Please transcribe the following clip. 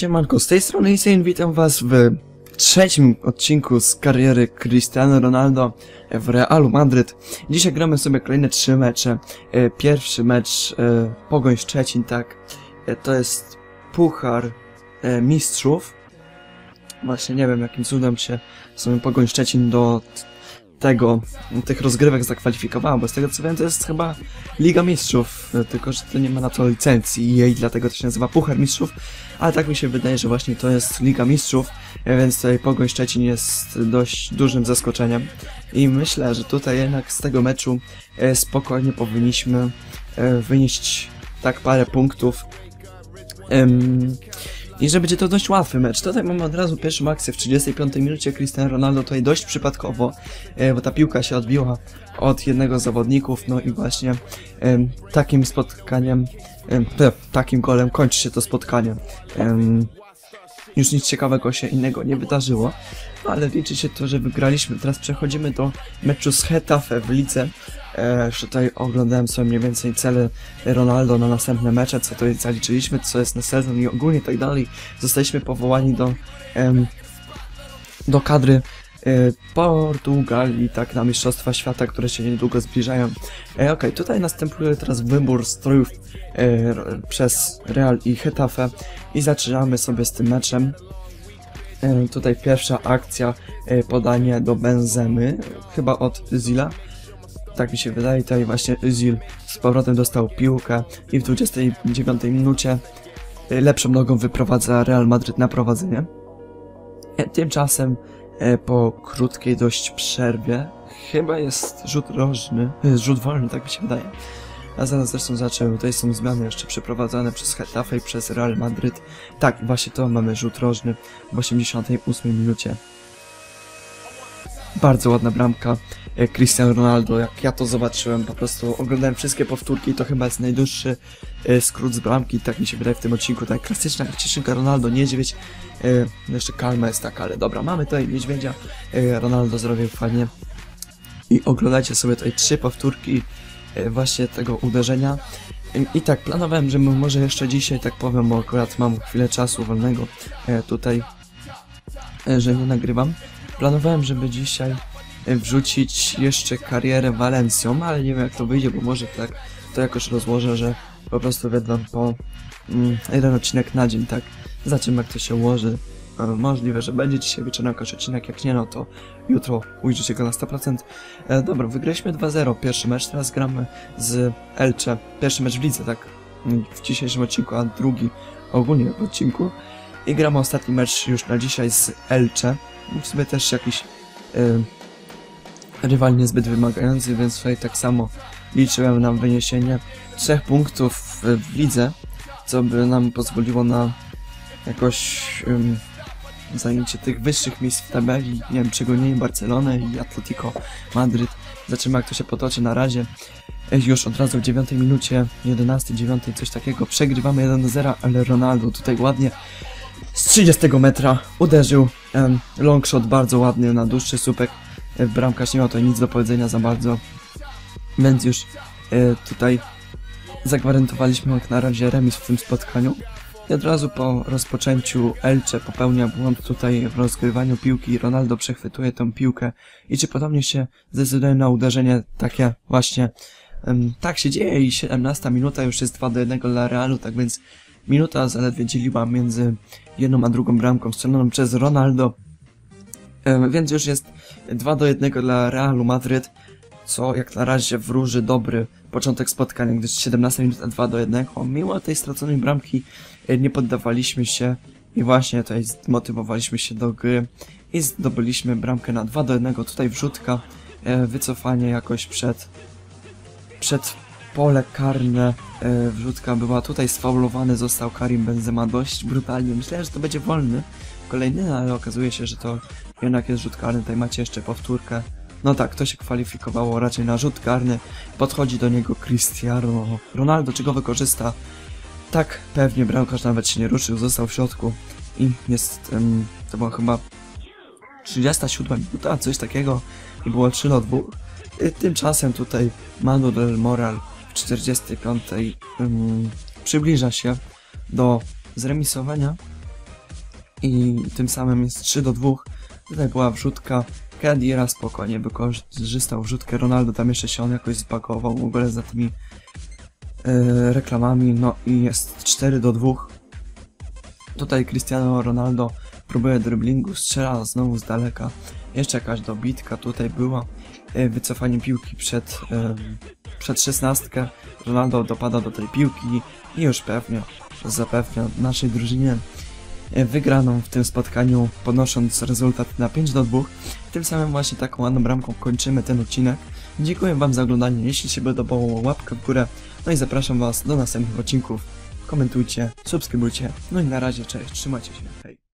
Siemanko, z tej strony Insane, witam was w trzecim odcinku z kariery Cristiano Ronaldo w Realu Madryt. Dzisiaj gramy sobie kolejne trzy mecze. E, Pierwszy mecz e, Pogoń Szczecin, tak. E, To jest Puchar Mistrzów. Właśnie nie wiem jakim cudem się sobie Pogoń Szczecin do tego, tych rozgrywek zakwalifikowała, bo z tego co wiem to jest chyba Liga Mistrzów, tylko że to nie ma na to licencji i jej dlatego to się nazywa Puchar Mistrzów, ale tak mi się wydaje, że właśnie to jest Liga Mistrzów, więc tutaj Pogoń Szczecin jest dość dużym zaskoczeniem i myślę, że tutaj jednak z tego meczu e, spokojnie powinniśmy e, wynieść tak parę punktów. Em, i że będzie to dość łatwy mecz. Tutaj mamy od razu pierwszą akcję w 35 minucie. Cristiano Ronaldo tutaj dość przypadkowo, e, bo ta piłka się odbiła od jednego z zawodników, no i właśnie takim spotkaniem, takim golem kończy się to spotkanie. Już nic ciekawego się innego nie wydarzyło, no ale liczy się to, że wygraliśmy. Teraz przechodzimy do meczu z Hetafe w lidze. E, tutaj oglądałem sobie mniej więcej cele Ronaldo na następne mecze, co tutaj zaliczyliśmy, co jest na sezon i ogólnie tak dalej. Zostaliśmy powołani do, em, do kadry Portugalii, tak, na Mistrzostwa Świata, które się niedługo zbliżają. E, Okej, tutaj następuje teraz wybór strojów e, przez Real i Hetafe i zaczynamy sobie z tym meczem. E, tutaj pierwsza akcja, e, podanie do Benzemy, chyba od Zila. Tak mi się wydaje, tutaj właśnie Zil z powrotem dostał piłkę i w 29 minucie e, lepszą nogą wyprowadza Real Madryt na prowadzenie. E, Tymczasem e, po krótkiej dość przerwie chyba jest rzut rożny, e, rzut wolny, tak mi się wydaje. A zaraz zresztą zaczęły, tutaj są zmiany jeszcze przeprowadzane przez Getafe i przez Real Madryt. Tak, właśnie to mamy rzut rożny w 88 minucie. Bardzo ładna bramka e, Cristiano Ronaldo, jak ja to zobaczyłem, po prostu oglądałem wszystkie powtórki, to chyba jest najdłuższy e, skrót z bramki, tak mi się wydaje w tym odcinku, tak klasyczna cieszynka Ronaldo, niedźwiedź, e, no jeszcze kalma jest taka, ale dobra, mamy tutaj niedźwiedzia, Ronaldo zrobił fajnie. I oglądajcie sobie tutaj trzy powtórki właśnie tego uderzenia. I- tak, planowałem, że może jeszcze dzisiaj, tak powiem, bo akurat mam chwilę czasu wolnego tutaj, że nie nagrywam. Planowałem, żeby dzisiaj wrzucić jeszcze karierę Walencją, ale nie wiem jak to wyjdzie, bo może tak to jakoś rozłożę, że po prostu będę po mm, jeden odcinek na dzień, tak? Zobaczymy jak to się ułoży. E, Możliwe, że będzie dzisiaj wieczorem jakiś odcinek, jak nie no to jutro ujrzycie go na 100%. E, dobra, wygraliśmy 2-0 pierwszy mecz, teraz gramy z Elche. Pierwszy mecz w lidze, tak? W dzisiejszym odcinku, a drugi ogólnie w odcinku. I gramy ostatni mecz już na dzisiaj z Elche. W sumie też jakiś e, rywal niezbyt wymagający, więc tutaj tak samo liczyłem na wyniesienie trzech punktów w, lidze, co by nam pozwoliło na jakoś ym, zajęcie tych wyższych miejsc w tabeli, nie wiem, przegonienie Barcelony i Atletico Madryt. Zobaczymy jak to się potoczy na razie. E, Już od razu w 9 minucie, 11, 9, coś takiego, przegrywamy 1 do 0, ale Ronaldo tutaj ładnie z 30 metra uderzył. Um, long shot bardzo ładny na dłuższy słupek. E, Bramkarz nie miał tutaj nic do powiedzenia za bardzo. Więc już e, tutaj zagwarantowaliśmy jak na razie remis w tym spotkaniu. I od razu po rozpoczęciu Elche popełnia błąd tutaj w rozgrywaniu piłki. Ronaldo przechwytuje tą piłkę i czy podobnie się zdecyduje na uderzenie takie właśnie. em, tak się dzieje i 17 minuta już jest 2 do 1 dla Realu, tak więc minuta zaledwie dzieliła między jedną a drugą bramką strzeloną przez Ronaldo. Więc już jest 2 do 1 dla Realu Madryt, co jak na razie wróży dobry początek spotkania, gdyż 17 minut 2 do 1. Mimo tej straconej bramki e, nie poddawaliśmy się i właśnie tutaj zmotywowaliśmy się do gry i zdobyliśmy bramkę na 2 do 1. Tutaj wrzutka, e, wycofanie jakoś przed przed pole karne e, wrzutka była tutaj sfaulowany został Karim Benzema dość brutalnie. Myślałem, że to będzie wolny kolejny, ale okazuje się, że to jednak jest rzut karny. Tutaj macie jeszcze powtórkę. No tak, to się kwalifikowało raczej na rzut karny. Podchodzi do niego Cristiano Ronaldo, czy go wykorzysta? Tak, pewnie bramkarz nawet się nie ruszył, został w środku i jest, em, to była chyba 37 minuta, coś takiego i było 3 do 2. Y, Tymczasem tutaj Manu del Moral 45 ym, przybliża się do zremisowania i tym samym jest 3 do 2. Tutaj była wrzutka. Kedira spokojnie wykorzystał wrzutkę. Ronaldo tam jeszcze się on jakoś zbagował w ogóle za tymi e, reklamami. No i jest 4 do 2. Tutaj Cristiano Ronaldo próbuje driblingu, strzela znowu z daleka. Jeszcze jakaś dobitka tutaj była. E, wycofanie piłki przed, przed szesnastkę. Ronaldo dopada do tej piłki i już pewnie zapewnia naszej drużynie e, wygraną w tym spotkaniu, podnosząc rezultat na 5 do 2. Tym samym właśnie taką ładną bramką kończymy ten odcinek. Dziękuję Wam za oglądanie, jeśli się podobało łapkę w górę, no i zapraszam Was do następnych odcinków. Komentujcie, subskrybujcie, no i na razie, cześć, trzymajcie się, hej.